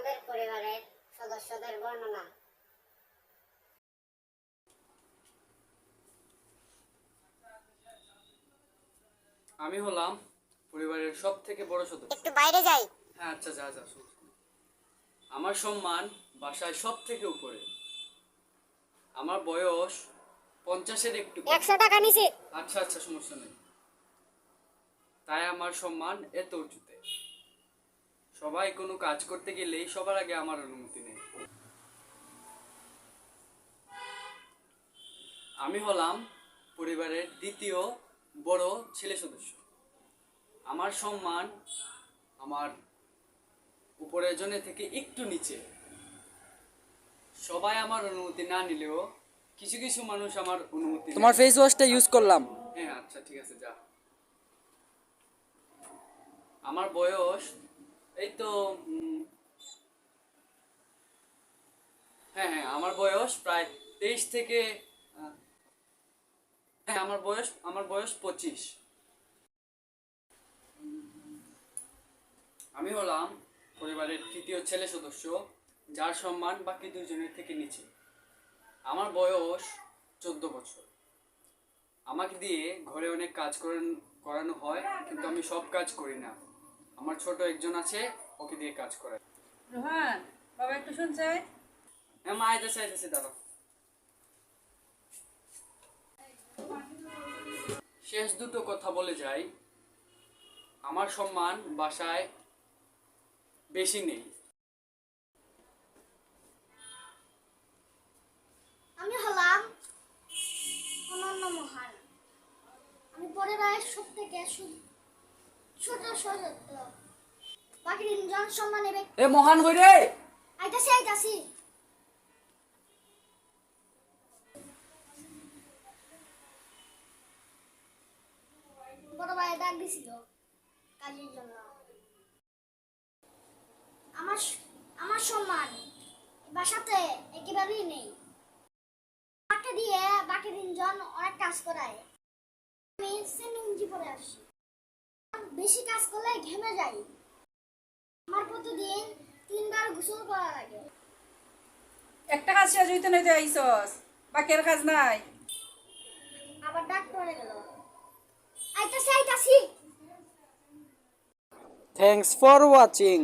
আমাদের পরিবারের সদস্যদের বর্ণনা। আমি হলাম পরিবারের সব থেকে বড় সদস্য। একটু বাইরে যাই। হ্যাঁ আচ্ছা যা যা আমার সম্মান বাসায় সব থেকে উপরে। আমার বয়স পঞ্চাশের একটু একশো টাকা নিছি আচ্ছা আচ্ছা সমস্যা নেই। তাই আমার সম্মান এত উঁচুতে। সবাই কোনো কাজ করতে গেলেই সবার আগে আমার অনুমতি নেই। আমি হলাম পরিবারের দ্বিতীয় বড় ছেলে সদস্য। আমার সম্মান আমার উপরের জনে থেকে একটু নিচে। সবাই আমার অনুমতি না নিলেও কিছু কিছু মানুষ আমার অনুমতি। তোমার ফেস ওয়াশটা ইউজ করলাম। হ্যাঁ আচ্ছা ঠিক আছে যা। আমার বয়স এই তো হ্যাঁ হ্যাঁ আমার বয়স প্রায় তেইশ থেকে হ্যাঁ আমার বয়স আমার বয়স পঁচিশ। আমি হলাম পরিবারের তৃতীয় ছেলে সদস্য, যার সম্মান বাকি দুজনের থেকে নিচে। আমার বয়স চোদ্দ বছর। আমাকে দিয়ে ঘরে অনেক কাজ করানো হয়, কিন্তু আমি সব কাজ করি না। আমার ছোট একজন আছে ওকে দিয়ে কাজ করায় রোহান বাবা একটু শুনছে? হ্যাঁ মা আইতেছে আইতেছে দাঁড়াও। শেষ দুটো কথা বলে যাই। আমার সম্মান বাসায় বেশি নেই। আমি হলাম অনন্য মহান। আমি পরিবারের সব থেকে ছোট সদস্য বাকি তিনজন সম্মানে ব্যক্তি এ মহান হই রে? আইতাছি আইতাছি। বড় ভাই ডাক দিছিল কাজের জন্য। আমার আমার সম্মান বাসাতে একেবারেই নেই। আমাকে দিয়ে বাকি তিনজন অনেক কাজ করায়। আমি পরে বেশি কাজ করলে ঘেমে যাই। আমার প্রতিদিন তিনবার গোসল করা লাগে। একটা কাজ শেষ হইতে নইতে আইসস বাকির কাজ নাই। আবার ডাক পড়ে গেল। আইতাছি আইতাছি। Thanks for watching